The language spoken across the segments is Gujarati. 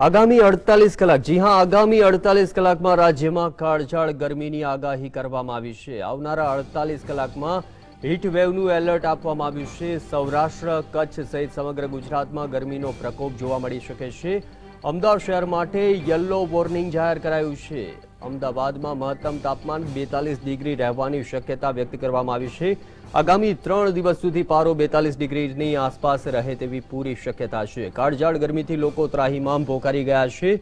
આગામી અડતાલીસ કલાક, જી હા, આગામી અડતાલીસ કલાકમાં રાજ્યમાં કાળઝાળ ગરમીની આગાહી કરવામાં આવી છે. આવનારા અડતાલીસ કલાકમાં હીટવેવનું એલર્ટ આપવામાં આવ્યું છે. સૌરાષ્ટ્ર, કચ્છ સહિત સમગ્ર ગુજરાતમાં ગરમીનો પ્રકોપ જોવા મળી શકે છે. અમદાવાદ શહેર માટે યલો વોર્નિંગ જાહેર કરાયું છે. અમદાવાદમાં મહત્તમ તાપમાન બેતાલીસ ડિગ્રી રહેવાની શક્યતા વ્યક્ત કરવામાં આવી છે. આગામી ત્રણ દિવસ સુધી પારો બેતાલીસ ડિગ્રીની આસપાસ રહે તેવી પૂરી શક્યતા છે. કાળઝાળ ગરમીથી લોકો ત્રાહીમામ પોકારી ગયા છે.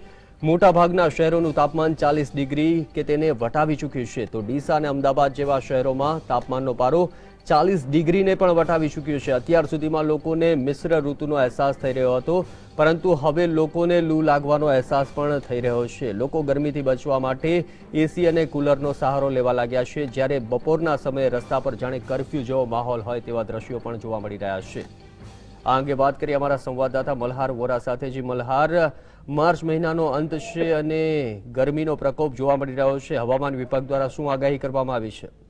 મોટાભાગના શહેરોનું તાપમાન ચાલીસ ડિગ્રી કે તેને વટાવી ચૂક્યું છે. તો ડીસા અને અમદાવાદ જેવા શહેરોમાં તાપમાનનો પારો ચાલીસ ડિગ્રીને પણ વટાવી ચૂક્યું છે. અત્યાર સુધીમાં લોકોને મિશ્ર ઋતુનો અહેસાસ થઈ રહ્યો હતો, પરંતુ હવે લોકોને લૂ લાગવાનો અહેસાસ પણ થઈ રહ્યો છે. લોકો ગરમીથી બચવા માટે એસી અને કુલરનો સહારો લેવા લાગ્યા છે. જ્યારે બપોરના સમયે રસ્તા પર જાણે કરફ્યુ જેવો માહોલ હોય તેવા દ્રશ્યો પણ જોવા મળી રહ્યા છે. આ અંગે વાત કરીએ અમારા સંવાદદાતા મલ્હાર વોરા સાથે. જે મલ્હાર, માર્ચ મહિનાનો અંત છે અને ગરમીનો પ્રકોપ જોવા મળી રહ્યો છે. હવામાન વિભાગ દ્વારા શું આગાહી કરવામાં આવી છે?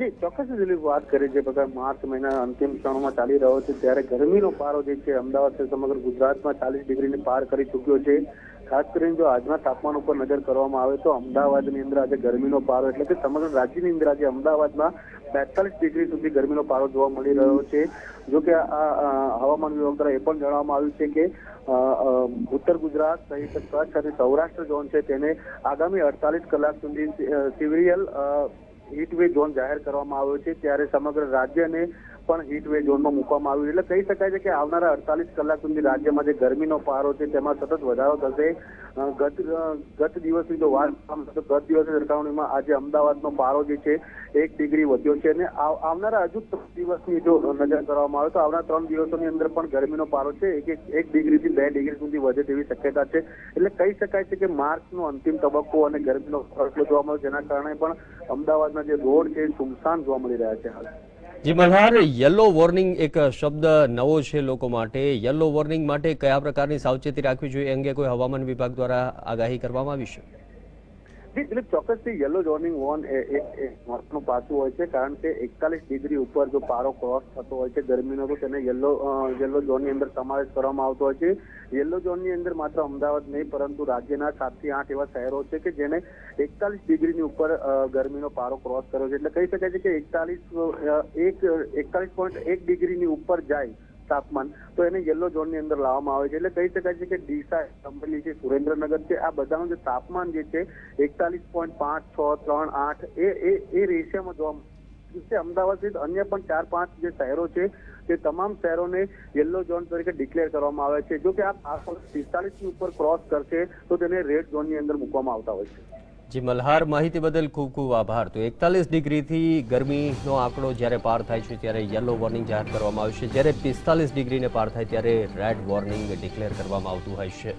જી, ચોક્કસ દિલીપ, વાત કરી જે બધા માર્ચ મહિના અંતિમ ક્ષણોમાં ચાલી રહ્યો છે, ત્યારે ગરમીનો પારો જે છે, અમદાવાદ સમગ્ર ગુજરાતમાં ચાલીસ ડિગ્રીને પાર કરી ચૂક્યો છે. ખાસ કરીને જો આજના તાપમાન ઉપર નજર કરવામાં આવે તો અમદાવાદની અંદર આજે ગરમીનો પારો, એટલે કે સમગ્ર રાજ્યની અંદર આજે અમદાવાદમાં બેતાલીસ ડિગ્રી સુધી ગરમીનો પારો જોવા મળી રહ્યો છે. જો કે આ હવામાન વિભાગ દ્વારા એ પણ જણાવવામાં આવ્યું છે કે ઉત્તર ગુજરાત સહિત કચ્છ અને સૌરાષ્ટ્ર ઝોન છે, તેને આગામી અડતાલીસ કલાક સુધી સિવિરિયલ હીટવે ઝોન જાહેર કરવામાં આવ્યો છે. ત્યારે સમગ્ર રાજ્યને પણ હીટવે ઝોનમાં મૂકવામાં આવ્યું એટલે કહી શકાય છે કે આવનારા અડતાલીસ કલાક સુધી રાજ્યમાં જે ગરમીનો પારો છે, તેમાં સતત વધારો થશે. ગત ગત દિવસની જો વાત તો ગત દિવસની સરખામણીમાં આજે અમદાવાદનો પારો જે છે, એક ડિગ્રી વધ્યો છે. અને આવનારા હજુ ત્રણ દિવસની જો નજર કરવામાં આવે તો આવનારા ત્રણ દિવસોની અંદર પણ ગરમીનો પારો છે, એક એક ડિગ્રીથી બે ડિગ્રી સુધી વધે તેવી શક્યતા છે. એટલે કહી શકાય છે કે માર્ચનો અંતિમ તબક્કો અને ગરમીનો એટલો જોવા મળ્યો, જેના કારણે પણ અમદાવાદના જે રોડ છે સુમસાન જોવા મળી રહ્યા છે હાલ. જી મલ્હાર યલો વોર્નિંગ એક શબ્દ નવો છે લોકો માટે. યલો વોર્નિંગ માટે કયા પ્રકારની સાવચેતી રાખવી જોઈએ અંગે કોઈ હવામાન વિભાગ દ્વારા આગાહી કરવામાં આવી છે? જી દિલીપ ચોક્કસથી યલો જોર્નિંગ વોન એ એક મહત્વનું પાસું હોય છે, કારણ કે એકતાલીસ ડિગ્રી ઉપર જો પારો ક્રોસ થતો હોય છે ગરમીનો, તો તેને યલો યલો ઝોનની અંદર સમાવેશ કરવામાં આવતો હોય છે. યલો ઝોનની અંદર માત્ર અમદાવાદ નહીં, પરંતુ રાજ્યના સાતથી આઠ એવા શહેરો છે કે જેને એકતાલીસ ડિગ્રીની ઉપર ગરમીનો પારો ક્રોસ કર્યો છે. એટલે કહી શકાય છે કે એકતાલીસ એક, એકતાલીસ પોઈન્ટ એક ડિગ્રીની ઉપર જાય તાપમાન. તો એને યલો ઝોનની અંદર લાવવામાં આવે છે. એટલે કહી શકાય છે કે ડીસા અમરેલી છે, સુરેન્દ્રનગર છે, આ બધાનું જે તાપમાન જે છે, એકતાલીસ પોઈન્ટ પાંચ છ ત્રણ આઠ, એ એ એ રેશિયામાં જોવા છે. અમદાવાદ સહિત અન્ય પણ ચાર પાંચ જે શહેરો છે, તે તમામ શહેરોને યલો ઝોન તરીકે ડિક્લેર કરવામાં આવે છે. જો કે આ પિસ્તાલીસની ઉપર ક્રોસ કરશે, તો તેને રેડ ઝોનની અંદર મૂકવામાં આવતા હોય છે. જી, મલ્હાર માહિતી બદલ ખૂબ ખૂબ આભાર. તો એકતાલીસ ડિગ્રીથી ગરમીનો આંકડો જ્યારે પાર થાય છે, ત્યારે યલો વોર્નિંગ જાહેર કરવામાં આવશે જ્યારે પિસ્તાલીસ ડિગ્રીને પાર થાય, ત્યારે રેડ વોર્નિંગ ડિક્લેર કરવામાં આવતું હોય છે.